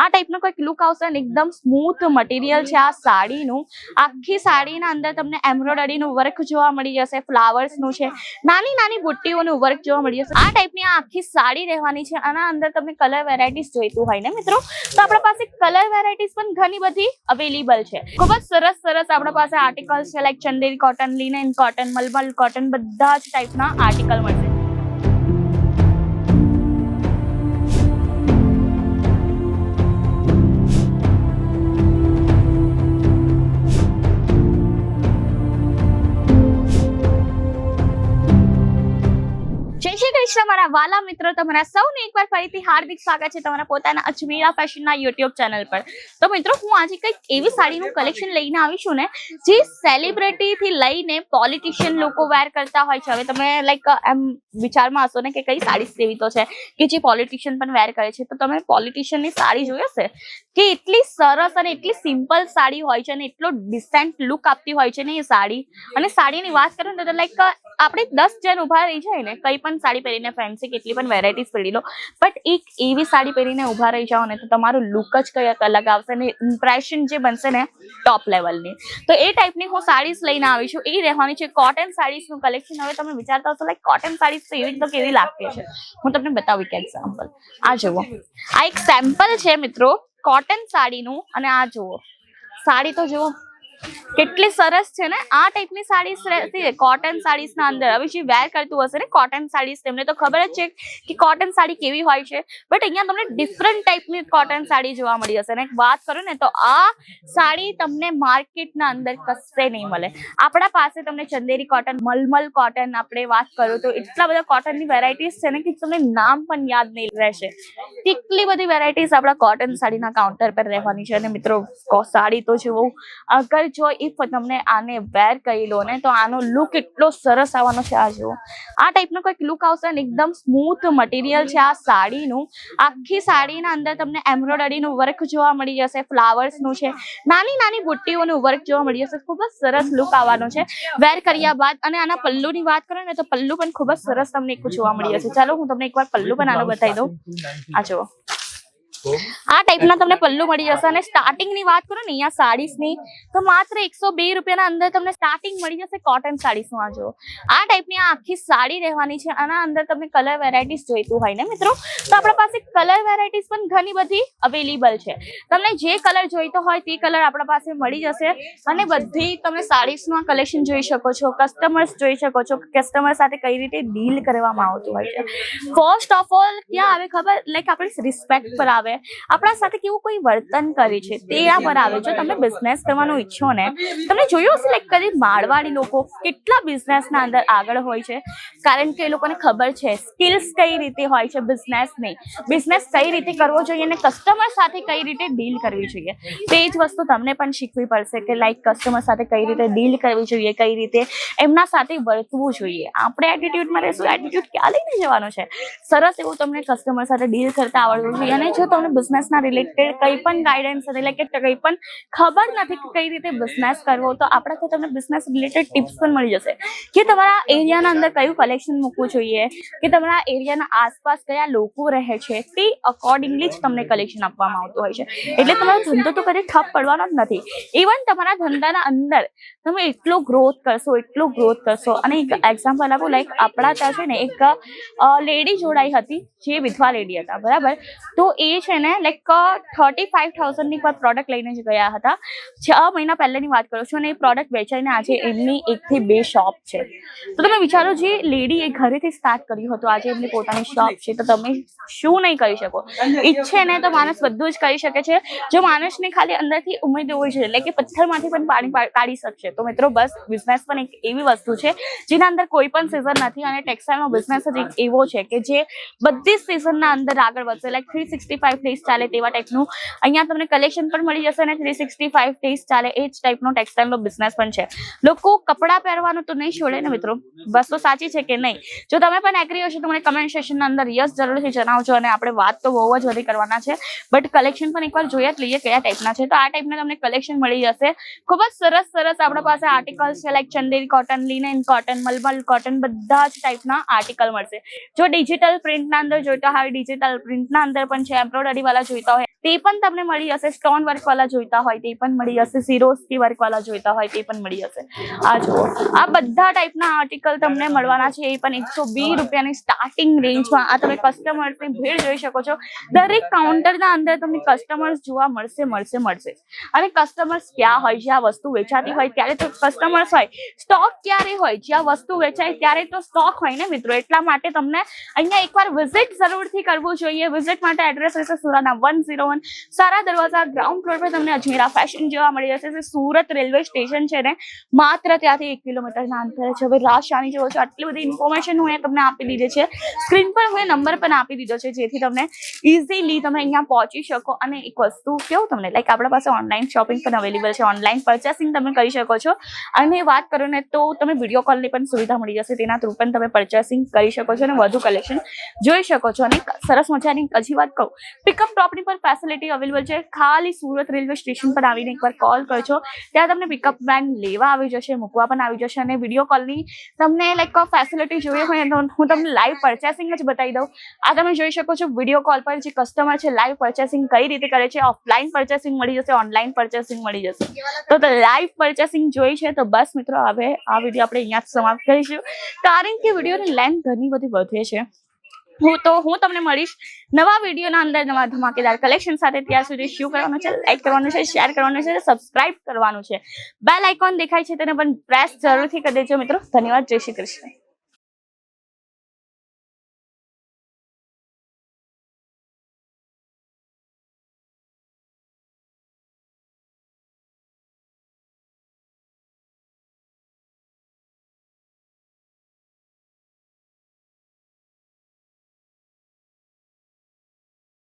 આ ટાઈપનો કોઈક લુક આવશે અને એકદમ સ્મૂથ મટીરિયલ છે આ સાડીનું. આખી સાડીના અંદર તમને એમ્બ્રોઇડરીનું વર્ક જોવા મળી જશે ફ્લાવર્સનું છે. નાની નાની બુટ્ટીઓનું વર્ક જોવા મળી જશે. આ ટાઈપની આ આખી સાડી રહેવાની છે. આના અંદર તમને કલર વેરાયટીઝ જોઈતું હોય ને મિત્રો? તો આપણા પાસે કલર વેરાયટીઝ પણ ઘણી બધી અવેલેબલ છે. ખૂબ જ સરસ સરસ આપણા પાસે આર્ટિકલ્સ છે like Chanderi cotton linen cotton મલમલ કોટન બધા જ ટાઈપના આર્ટિકલ મળશે. જય શ્રી કૃષ્ણ, મારા વાલા મિત્રો, તમારા સૌને એકવાર ફરીથી હાર્દિક સ્વાગત છે તમારા પોતાના અજમેરા ફેશનના યુટ્યુબ ચેનલ પર. તો મિત્રો, હું આજે કંઈક એવી સાડીનું કલેક્શન લઈને આવી છું ને, જે સેલિબ્રિટીથી લઈને પોલિટિશિયન લોકો વેર કરતા હોય છે. હવે તમે લાઈક એમ વિચારમાં હશો ને કે કઈ સાડી સેવી તો છે કે જે પોલિટિશિયન પણ વેર કરે છે. તો તમે પોલિટિશિયનની સાડી જોઈ હશે કે એટલી સરસ અને એટલી સિમ્પલ સાડી હોય છે અને એટલો ડિસેન્ટ લુક આપતી હોય છે ને એ સાડી. અને સાડીની વાત કરું ને તો લાઈક આપણે દસ જણ ઊભા રહી જાય ને, કઈ પણ સાડી પહેરીને ફેન્સી કેટલી પણ વેરાયટીઝ પહેરી લો. બટ એક એવી સાડી પહેરીને ઊભા રહી જાઓ ને, તો તમારું લુક જ કંઈક અલગ આવશે ને ઇમ્પ્રેશન જે બનશે ને ટોપ લેવલની તો એ ટાઈપની હું સાડીઝ લઈને આવી છું. એ રહેવાની છે કોટન સાડીઝનું કલેક્શન હવે તમે વિચારતા હશો લાઈક કોટન સાડીઝ તો એવી તો કેવી લાગતી છે હું તમને બતાવું એક એક્ઝામ્પલ આ જુઓ. આ એક સેમ્પલ છે મિત્રો કોટન સાડીનું, અને આ જુઓ. સાડી તો જુઓ. કેટલી સરસ છે ને? આ ટાઈપની સાડીઝ રહેતી કોટન સાડીસના અંદર. હવે જે વેર કરતું હશે ને કોટન સાડીઝ તેમને તો ખબર જ છે કે કોટન સાડી કેવી હોય છે. બટ અહીંયા તમને ડિફરન્ટ ટાઈપની કોટન સાડી જોવા મળી હશે. ને વાત કરું ને, તો આ સાડી તમને માર્કેટના અંદર કશે નહીં મળે. આપણા પાસે તમને ચંદેરી કોટન મલમલ કોટન આપણે વાત કરું તો એટલા બધા કોટનની વેરાયટીઝ છે ને કે તમને નામ પણ યાદ નહીં રહેશે. કેટલી બધી વેરાયટીઝ આપણા કોટન સાડીના કાઉન્ટર પર રહેવાની છે. અને મિત્રો સાડી તો જુઓ, અગર જો ઇફ તમને આને વેર કરી લો ને, તો આનો લુક એટલો સરસ આવવાનો છે. આ જેવો આ ટાઈપનો કોઈક લુક આવશે અને એકદમ સ્મૂથ મટીરિયલ છે આ સાડીનું. આખી સાડીના અંદર તમને એમ્બ્રોઇડરીનું વર્ક જોવા મળી જશે ફ્લાવર્સનું છે. નાની નાની બુટ્ટીઓનું વર્ક જોવા મળી જશે. ખૂબ જ સરસ લુક આવવાનો છે. વેર કર્યા બાદ, અને આના પલ્લુની વાત કરો ને, તો પલ્લુ પણ ખૂબ જ સરસ તમને એક જોવા મળી જશે. ચાલો, હું તમને એકવાર પલ્લુ પણ આનો બતાવી દઉં. આ જુઓ આ ટાઈપના તમને પલ્લુ મળી જશે અને સ્ટાર્ટિંગની વાત કરું ને, અહીંયા સાડીસની તો માત્ર એકસો બે રૂપિયાના અંદર તમને સ્ટાર્ટિંગ મળી જશે કોટન સાડીસ જો આ ટાઈપની આ આખી સાડી રહેવાની છે, આના અંદર તમને કલર વેરાયટીઝ જોઈતું હોય ને મિત્રો? તો આપણા પાસે કલર વેરાયટીઝ પણ ઘણી બધી અવેલેબલ છે. તમને જે કલર જોઈતો હોય તે કલર આપણા પાસે મળી જશે અને બધી તમે સાડીસમાં કલેક્શન જોઈ શકો છો કસ્ટમર્સ જોઈ શકો છો કસ્ટમર સાથે કઈ રીતે ડીલ કરવામાં આવતું હોય છે. ફર્સ્ટ ઓફ ઓલ ક્યાં આવે ખબર? લાઈક આપણી રિસ્પેક્ટ પર આવે. આપણા સાથે કેવું કોઈ વર્તન કરે છે તેના પર આવે જો તમે બિઝનેસ કરવાનું ઈચ્છો ને તમે જોયું હશે લાઈક કદી મારવાડી લોકો કેટલા બિઝનેસના અંદર આગળ હોય છે? કારણ કે એ લોકોને ખબર છે સ્કિલ્સ કઈ રીતે હોય છે બિઝનેસની બિઝનેસ કઈ રીતે કરવો જોઈએ અને કસ્ટમર સાથે કઈ રીતે ડીલ કરવી જોઈએ? તે જ વસ્તુ તમને પણ શીખવી પડશે કે લાઈક કસ્ટમર સાથે કઈ રીતે ડીલ કરવી જોઈએ, કઈ રીતે એમના સાથે વર્તવું જોઈએ. આપણે એટીટ્યુડમાં રહેશું એટીટ્યુડ ક્યાં લઈને જવાનો છે? સરસ એવું તમને કસ્ટમર સાથે ડીલ કરતા આવડવું જોઈએ અને જો તમને બિઝનેસના રિલેટેડ કંઈ પણ ગાઈડન્સ કે કંઈ પણ ખબર નથી કે કઈ રીતે બિઝનેસ કરવો, તો આપણાથી તમને બિઝનેસ રિલેટેડ ટિપ્સ પણ મળી જશે. કે તમારા એરિયાના અંદર કયું કલેક્શન મૂકવું જોઈએ, કે તમારા એરિયાના આસપાસ કયા લોકો રહે છે, તે અકોર્ડિંગલી જ તમને કલેક્શન આપવામાં આવતું હોય છે. એટલે તમારો ધંધો તો કદી ઠપ પડવાનો જ નથી. ઇવન તમારા ધંધાના અંદર તમે એટલો ગ્રોથ કરશો, એટલો ગ્રોથ કરશો. અને એક એક્ઝામ્પલ આપું લાઈક આપણા ત્યાં છે ને એક લેડી જોડાઈ હતી, જે વિધવા લેડી હતા, બરાબર? તો એ છે ને લાઈક થર્ટી ફાઈવ થાઉઝન્ડની પર પ્રોડક્ટ લઈને જ ગયા હતા. છ મહિના પહેલાંની વાત કરું છું અને એ પ્રોડક્ટ વેચાઈને આજે એમની એકથી બે શોપ છે. તો તમે વિચારો જે લેડી એ ઘરેથી સ્ટાર્ટ કર્યું હતું, આજે એમની પોતાની શોપ છે, તો તમે શું નહીં કરી શકો? ઈચ્છે ને તો માણસ બધું જ કરી શકે છે. જો માણસને ખાલી અંદરથી ઉમેદ હોય છે એટલે કે પથ્થરમાંથી પણ પાણી કાઢી શકશે. તો મિત્રો, બસ બિઝનેસ પણ એક એવી વસ્તુ છે, જેના અંદર કોઈ પણ સિઝન નથી અને ટેક્સટાઇલનો બિઝનેસ જ એક એવો છે કે જે બધી જ સિઝનના અંદર આગળ વધશે. Like three sixty five days ચાલે તેવા ટાઈપનું અહીંયા તમને કલેક્શન પણ મળી જશે અને થ્રી સિક્સટી ફાઈવ ડેઝ ચાલે એ જ ટાઈપનો ટેક્સટાઇલનો બિઝનેસ પણ છે. લોકો કપડાં પહેરવાનું તો નહીં છોડે ને મિત્રો. બસ તો સાચી છે કે નહીં? જો તમે પણ એગ્રી હશો તો મને કમેન્ટ સેશનના અંદર યસ જરૂરથી જણાવજો અને આપણે વાત તો બહુ જ બધી કરવાના છે. બટ કલેક્શન પણ એકવાર જોઈએ જ લઈએ કયા ટાઈપના છે. તો આ ટાઈપના તમને કલેક્શન મળી જશે. ખૂબ જ સરસ સરસ આપણા પાસે આર્ટિકલ્સ છે like Chanderi cotton linen cotton મલમલ કોટન બધા જ ટાઈપના આર્ટિકલ મળશે. જો ડિજિટલ પ્રિન્ટના અંદર જોઈતા હોય ડિજિટલ પ્રિન્ટના અંદર પણ છે એમ્બ્રોઇડરી વાળા જોઈતા હોય તે પણ તમને મળી જશે સ્ટોન વર્ક વાળા જોઈતા હોય તે પણ મળી જશે સિરોસ્કી વર્ક વાળા જોઈતા હોય તે પણ મળી જશે આ જુઓ. આ બધા ટાઈપના આર્ટિકલ તમને મળવાના છે. એ પણ એકસો વીસ રૂપિયાની સ્ટાર્ટિંગ રેન્જમાં આ તમે કસ્ટમર્સની ભીડ જોઈ શકો છો. દરેક કાઉન્ટરના અંદર તમને કસ્ટમર્સ જોવા મળશે મળશે મળશે. અને કસ્ટમર્સ ક્યાં હોય? જ્યાં વસ્તુ વેચાતી હોય ત્યારે તો કસ્ટમર્સ હોય. સ્ટોક ક્યારે હોય? જ્યાં વસ્તુ વેચાય ત્યારે તો સ્ટોક હોય ને મિત્રો? એટલા માટે તમને અહીંયા એકવાર વિઝિટ જરૂરથી કરવું જોઈએ. વિઝિટ માટે એડ્રેસ રહેશે સુરાના વન ઝીરો વન સારા દરવાજા ગ્રાઉન્ડ ફ્લોર પર તમને અજમેરા ફેશન જોવા મળી જશે. સુરત રેલવે સ્ટેશન છે ને, માત્ર ત્યાંથી એક કિલોમીટરના અંતરે છે. હવે રાશાની જેવો છે, આટલી બધી ઇન્ફોર્મેશન હું તમને આપી દીધી છે. સ્ક્રીન પર હું નંબર પણ આપી દીધો છે, જેથી તમને ઇઝીલી તમે અહીંયા પહોંચી શકો. અને એક વસ્તુ કેવું તમને લાઈક આપણા પાસે ઓનલાઈન શોપિંગ પણ અવેલેબલ છે. ઓનલાઈન પર્ચેસિંગ તમે કરી શકો છો. અને વાત કરો ને તો તમે વીડિયો કોલની પણ સુવિધા મળી જશે. તેના થ્રુ પણ તમે પરચેસિંગ કરી શકો છો અને વધુ કલેક્શન જોઈ શકો છો. અને સરસ મજાની હજી વાત કહું પિકઅપ ડ્રોપની પણ ફેસિલિટી અવેલેબલ છે. ખાલી સુરત રેલવે સ્ટેશન પર આવીને એકવાર કોલ કરજો. ત્યાં તમને પિકઅપ વેન લેવા આવી જશે, મૂકવા પણ આવી જશે અને વીડિયો કોલની તમને લાઈક ફેસિલિટી જોઈએ હોય તો હું તમને લાઈવ પરચેસિંગ જ બતાવી દઉં. આ તમે જોઈ શકો છો વીડિયો કોલ પર જે કસ્ટમર છે લાઈવ પરચેસિંગ કઈ રીતે કરે છે ઓફલાઈન પરચેસિંગ મળી જશે ઓનલાઈન પરચેસિંગ મળી જશે. તો લાઈવ પરચેસિંગ જોઈ છે તો બસ મિત્રો, હવે આ વીડિયો આપણે અહીંયા જ સમાપ્ત કરીશું. કારણ કે વિડીયોની લેન્થ ઘણી બધી વધે છે. હું તો હું તમને મળીશ નવા વિડીયોના અંદર નવા ધમાકેદાર કલેક્શન સાથે. ત્યાં સુધી શું કરવાનું છે? લાઈક કરવાનું છે શેર કરવાનું છે સબસ્ક્રાઇબ કરવાનું છે. બેલ આઇકોન દેખાય છે તેને પણ પ્રેસ જરૂરથી કરી દેજો મિત્રો. ધન્યવાદ. જય શ્રી કૃષ્ણ.